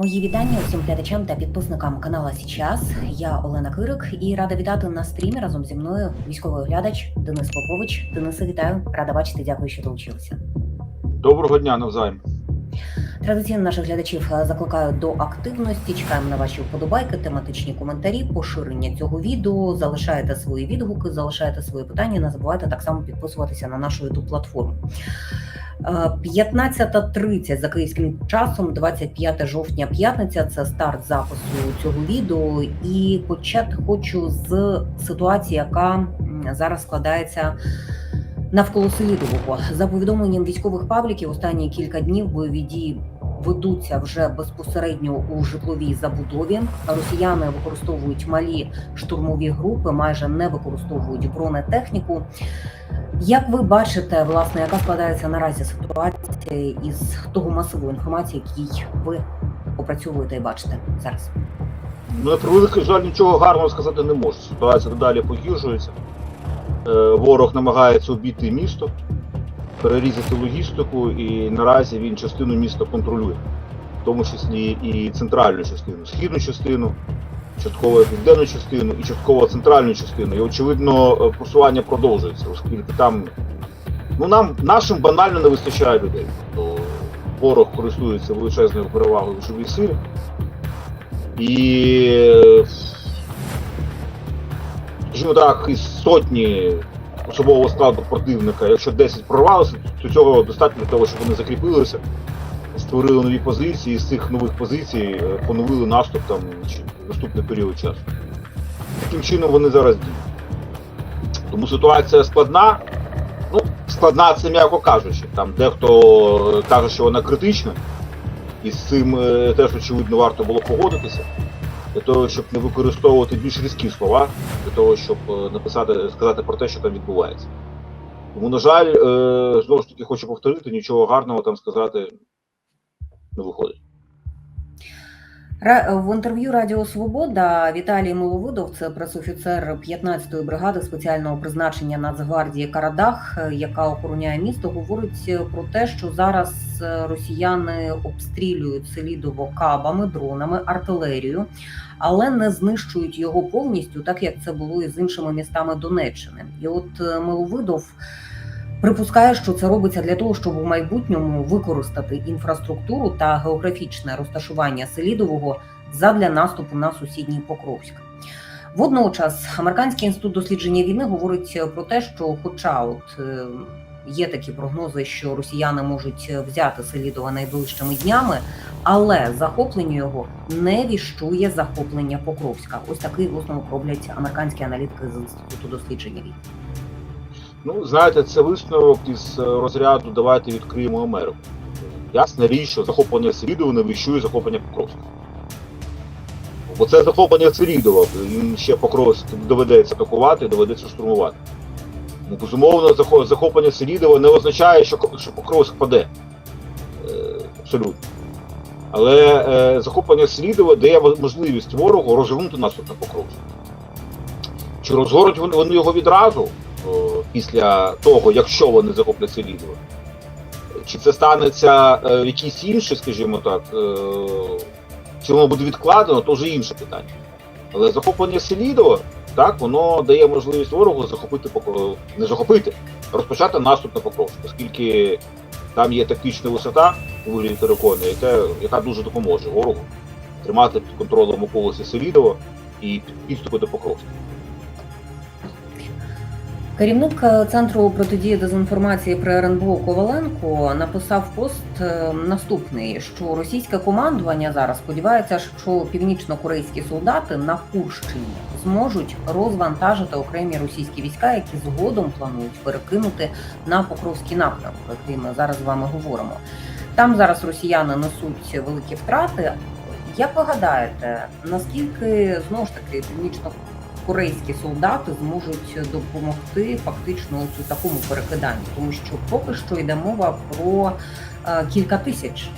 Мої вітання усім глядачам та підписникам канала Січас. Я Олена Кирик і рада вітати на стрімі разом зі мною військовий оглядач Денис Попович. Денисе, вітаю, рада бачити. Дякую, що долучилися. Доброго дня навзаєм. Традиційно наших глядачів е, закликаю до активності. Чекаємо на ваші вподобайки, тематичні коментарі, поширення цього відео. Залишайте свої відгуки, залишайте свої питання. Не забувайте так само підписуватися на нашу youtube платформу. Е, 15.30 за київським часом, 25 жовтня, п'ятниця. Це старт запису цього відео. І почати хочу з ситуації, яка зараз складається навколо Селідового. За повідомленням військових пабліків, останні кілька днів бойові дії ведуться вже безпосередньо у житловій забудові. Росіяни використовують малі штурмові групи, майже не використовують бронетехніку. Як ви бачите, власне, яка складається наразі ситуація із того масиву інформації, який ви опрацьовуєте і бачите зараз? Ну, на превеликий жаль, нічого гарного сказати не можу. Ситуація далі погіршується. Е, Ворог намагається обійти місто, перерізати логістику, і наразі він частину міста контролює, в тому числі і центральну частину, східну частину, частково південну частину і частково центральну частину. І очевидно, е, просування продовжується, оскільки там ну, нам нашим банально не вистачає людей. То ворог користується величезною перевагою в живій силі. І скажімо так, із сотні особового складу противника, якщо 10 прорвалося, то цього достатньо для того, щоб вони закріпилися, створили нові позиції, з цих нових позицій е, поновили наступ там чи наступний період часу. Таким чином вони зараз діють. Тому ситуація складна. Ну, складна це м'яко кажучи. Там дехто е, каже, що вона критична, і з цим е, теж очевидно варто було погодитися для того, щоб не використовувати більш різкі слова, для того, щоб е, написати, сказати про те, що там відбувається. Тому, на жаль, е, знову ж таки хочу повторити, нічого гарного там сказати не виходить. В інтерв'ю Радіо Свобода Віталій Миловидов, це пресофіцер 15-ї бригади спеціального призначення Нацгвардії Карадах, яка охороняє місто, говорить про те, що зараз е, росіяни обстрілюють Селідово кабами, дронами, артилерією, але не знищують його повністю, так як це було і з іншими містами Донеччини. І от е, Миловидов Припускає, що це робиться для того, щоб у майбутньому використати інфраструктуру та географічне розташування Селідового задля наступу на сусідній Покровськ. Водночас американський інститут дослідження війни говорить про те, що, хоча от е, є такі прогнози, що росіяни можуть взяти Селідова найближчими днями, але захоплення його не віщує захоплення Покровська. Ось такий висновок роблять американські аналітики з інституту дослідження війни. Ну, знаєте, це висновок із е, розряду давайте відкриємо Америку. Ясна річ, що захоплення Селідова не вищує захоплення Покровська. Бо це захоплення Селідова, їм ще Покровськ доведеться атакувати, доведеться штурмувати. Ну, безумовно, захоплення Селідова не означає, що, Покровськ паде. Е, абсолютно. Але е, захоплення Селідова дає можливість ворогу розгорнути наступ на Покровськ. Чи розгорнуть вони його відразу? Після того, якщо вони захоплять Селідово. Чи це станеться е, в якийсь інший, скажімо так, е, чи воно буде відкладено, то вже інше питання. Але захоплення Селідова, так, воно дає можливість ворогу захопити не захопити, розпочати наступ на Покровськ, оскільки там є тактична висота у вигляді терикону, яка, яка дуже допоможе ворогу тримати під контролем околиці Селідова і підступи до Покровська. Керівник е, центру протидії дезінформації при РНБО Коваленко написав пост е, наступний: що російське командування зараз сподівається, що північно-корейські солдати на Курщині зможуть розвантажити окремі російські війська, які згодом планують перекинути на Покровський напрямок, який ми зараз з вами говоримо. Там зараз росіяни несуть великі втрати. Як ви гадаєте, наскільки знову ж таки північно корейські солдати зможуть допомогти фактично у такому перекиданні, тому що поки що йде мова про е, кілька тисяч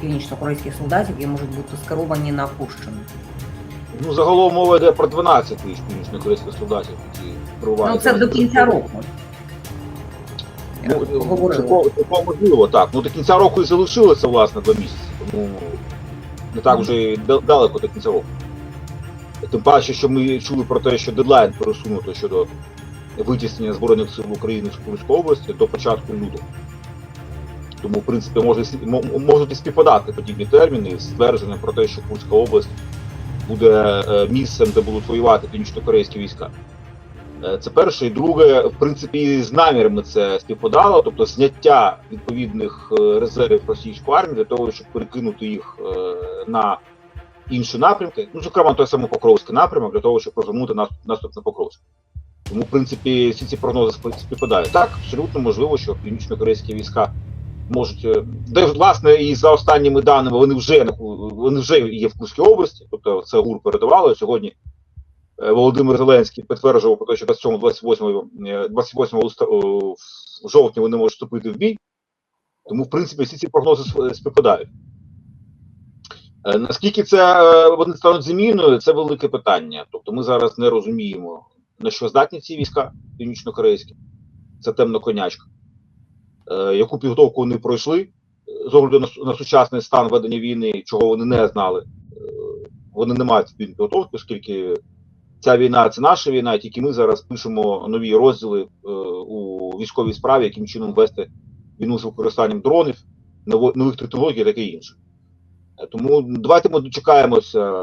північно-корейських солдатів, які можуть бути скеровані на Курщину. Ну, загалом мова йде про 12 тисяч північно-корейських солдатів, які Ну це до кінця року. Ну, цілком- цілком можливо, так. Ну до кінця року і залишилося, власне, два місяці. Тому не так вже й далеко до кінця року. Тим паче, що ми чули про те, що дедлайн пересунуто щодо витіснення Збройних сил України з Курської області до початку лютого. Тому, в принципі, може, с- можуть і співпадати подібні терміни з твердженням про те, що Курська область буде е, місцем, де будуть воювати північно-корейські війська. Е, Це перше. І друге, в принципі, з намірами це співпадало, тобто зняття відповідних е, резервів російської армії для того, щоб перекинути їх на інші напрямки, ну, зокрема, той самий Покровський напрямок, для того, щоб розгорнути наступ, на Покровськ. Тому, в принципі, всі ці прогнози співпадають. Так, абсолютно можливо, що північно-корейські війська можуть, е, де власне і за останніми даними вони вже вони вже є в Курській області, тобто це ГУР передавало сьогодні. е, Володимир Зеленський підтверджував про те, що 27 28 е, 28 листа- о, в жовтні вони можуть вступити в бій. Тому, в принципі, всі ці прогнози співпадають. Е, Наскільки це е, вони стануть заміною, це велике питання. Тобто ми зараз не розуміємо, на що здатні ці війська північно-корейські. Це темна конячка. Е, Яку підготовку вони пройшли з огляду на, сучасний стан ведення війни, чого вони не знали. Вони не мають підготовки, оскільки ця війна це наша війна, тільки ми зараз пишемо нові розділи у військовій справі, яким чином вести війну з використанням дронів, нових технологій таке інше. Е, Тому давайте ми дочекаємося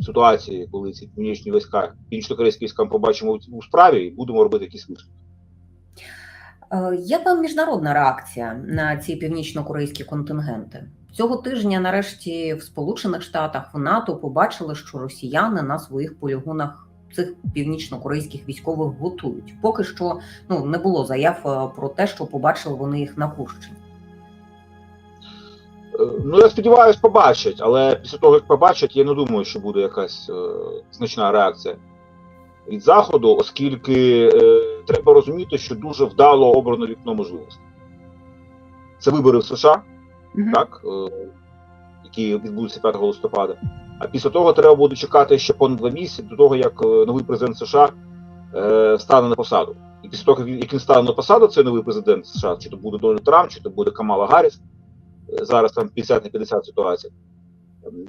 ситуації, коли ці північні війська, північно-корейські війська побачимо у- справі і будемо робити якісь висновки. Е, Яка міжнародна реакція на ці північно-корейські контингенти? Цього тижня, нарешті, в Сполучених Штатах в НАТО побачили, що росіяни на своїх полігонах цих північно-корейських військових готують. Поки що ну не було заяв е, про те, що побачили вони їх на Курщині. Ну, я сподіваюся, побачать, але після того, як побачать, я не думаю, що буде якась е, значна реакція від Заходу, оскільки е, треба розуміти, що дуже вдало обрано вікно можливостей. Це вибори в США, так, е, які відбудуться 5 листопада. А після того треба буде чекати ще понад два місяці до того, як е, новий президент США е, стане на посаду. І після того, як він- стане на посаду, цей новий президент США, чи то буде Дональд Трамп, чи то буде Камала Гарріс, зараз там 50 на 50 ситуація,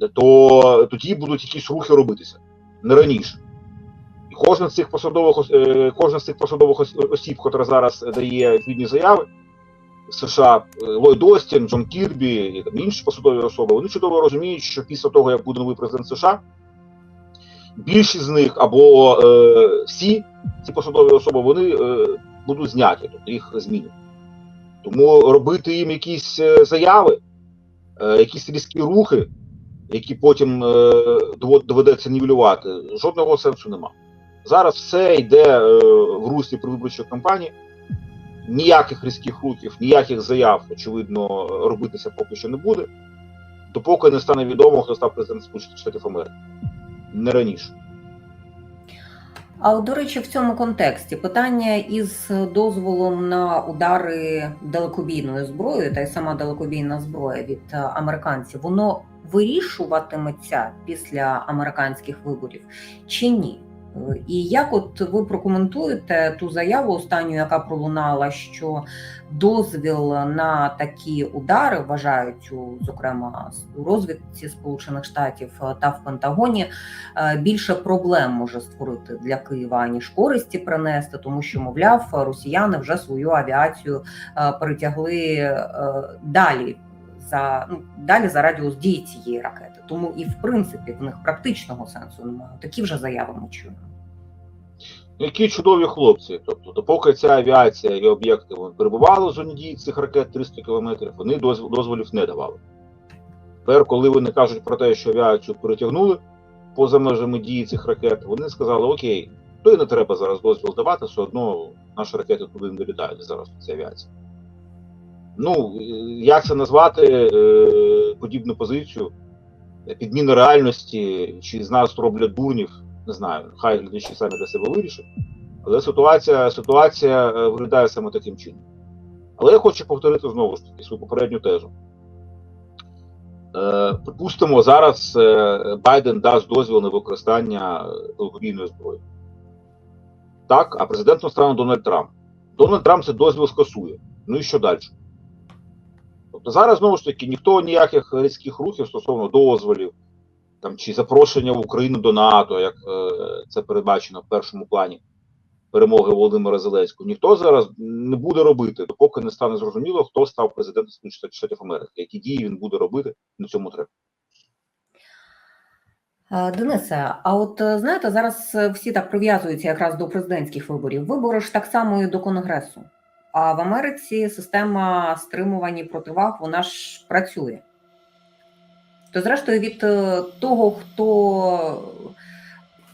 е, то тоді будуть якісь рухи робитися не раніше. І кожен з цих посадових ос- е, кожен з цих посадових осіб, котра зараз дає відповідні заяви США, е, Ллойд Остін, Джон Кірбі і там інші посадові особи, вони чудово розуміють, що після того, як буде новий президент США, більшість з них або е, всі ці посадові особи вони е, будуть зняті, тобто їх змінять. Тому робити їм якісь е, заяви, е, якісь різкі рухи, які потім е, доведеться нівелювати, жодного сенсу нема. Зараз все йде в руслі предвиборчої кампанії. Ніяких різких рухів, ніяких заяв, очевидно, робитися поки що не буде, допоки не стане відомо, хто став президентом Сполучених Штатів Америки. Не раніше. А от, до речі, в цьому контексті питання із дозволом на удари далекобійною зброєю, та й сама далекобійна зброя від е, американців, воно вирішуватиметься після американських виборів чи ні? І як от ви прокоментуєте ту заяву останню, яка пролунала, що дозвіл на такі удари вважають зокрема у розвідці Сполучених Штатів е, та в Пентагоні е, більше проблем може створити для Києва аніж користі принести, тому що, мовляв, росіяни вже свою авіацію е, перетягли далі за ну далі за радіус дії цієї ракети. Тому і в принципі в них практичного сенсу немає. Такі вже заяви ми чуємо. Які чудові хлопці. Тобто, допоки ця авіація і об'єкти перебували в зоні дії цих ракет 300 кілометрів, вони дозв- дозволів не давали. Тепер, коли вони кажуть про те, що авіацію перетягнули поза межами дії цих ракет, вони сказали: Окей, то і не треба зараз дозвіл давати, все одно наші ракети туди не долітають зараз ця авіація. Ну, е, як це назвати е, подібну позицію? Підміна реальності, чи з нас роблять дурнів, не знаю, хай глядачі самі для себе вирішать. Але ситуація, ситуація е, виглядає саме таким чином. Але я хочу повторити знову ж таки свою попередню тезу. Е, припустимо, зараз Байден дасть дозвіл на використання далекобійної зброї. Так, а президентом стане Дональд Трамп. Дональд Трамп цей дозвіл скасує. Ну і що далі? Тобто зараз знову ж таки ніхто ніяких різких рухів стосовно дозволів там чи запрошення в Україну до НАТО, як е, це передбачено в першому плані перемоги Володимира Зеленського, ніхто зараз не буде робити, допоки не стане зрозуміло, хто став президентом Сполучених Штатів Америки, які дії він буде робити на цьому треба. Е, Денисе, а от е, знаєте, зараз е, всі так прив'язуються якраз до президентських виборів. Вибори ж так само і до Конгресу. А в Америці система стримувань і противаг вона ж працює. То, зрештою, від е, того, хто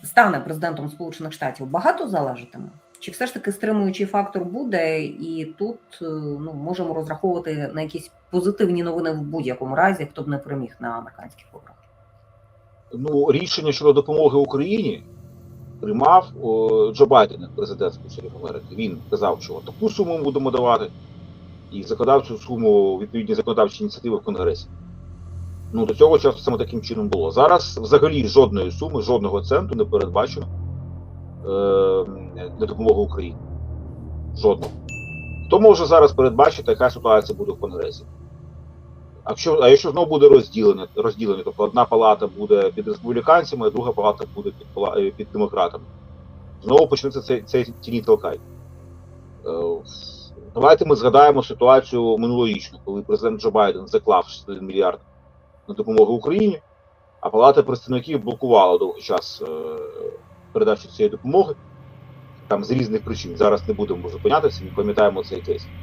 стане президентом Сполучених Штатів, багато залежатиме? Чи все ж таки стримуючий фактор буде, і тут е, ну, можемо розраховувати на якісь позитивні новини в будь-якому разі, хто б не переміг на американських виборах? Ну, рішення щодо допомоги Україні приймав о, Джо Байден, президент Сполучених Америки. Він казав, що таку суму ми будемо давати, і закладав цю суму відповідні законодавчі ініціативи в Конгресі. Ну, до цього часу саме таким чином було. Зараз взагалі жодної суми, жодного центу не передбачено е, для допомоги Україні. Жодного. Хто може зараз передбачити, яка ситуація буде в Конгресі? А якщо, а якщо знову буде розділене, розділене, тобто одна палата буде під республіканцями, а друга палата буде під, е, під демократами, знову почнеться цей, цей тіні толкай. Е, Давайте ми згадаємо ситуацію минулорічну, коли президент Джо Байден заклав 61 мільярд на допомогу Україні, а Палата представників блокувала довгий час е, передачу цієї допомоги там з різних причин. Зараз не будемо зупинятися, ми пам'ятаємо цей кейс.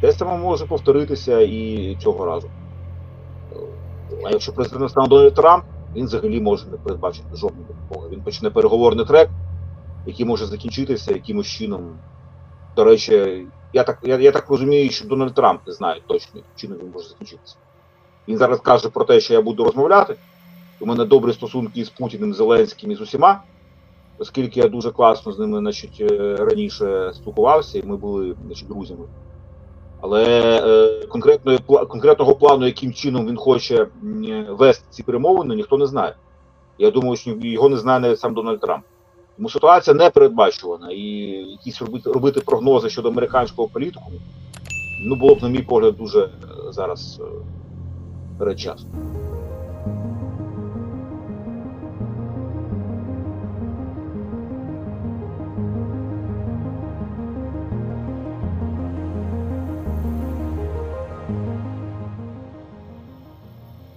Те саме може повторитися і цього разу. А якщо президентом стане Дональд Трамп, він взагалі може не передбачити жодної допомоги. Він почне переговорний трек, який може закінчитися якимось чином. До речі, я так, я, я так розумію, що Дональд Трамп не знає точно, яким чином він може закінчитися. Він зараз каже про те, що я буду розмовляти. У мене добрі стосунки з Путіним, Зеленським і з усіма, оскільки я дуже класно з ними значить, е, раніше спілкувався, і ми були значить, друзями. Але е, конкретної, конкретного плану, яким чином він хоче вести ці перемовини, ніхто не знає. Я думаю, що його не знає навіть сам Дональд Трамп. Тому ситуація не передбачувана. І якісь робити, робити прогнози щодо американського політику, ну було б, на мій погляд, дуже е, зараз е, передчасно.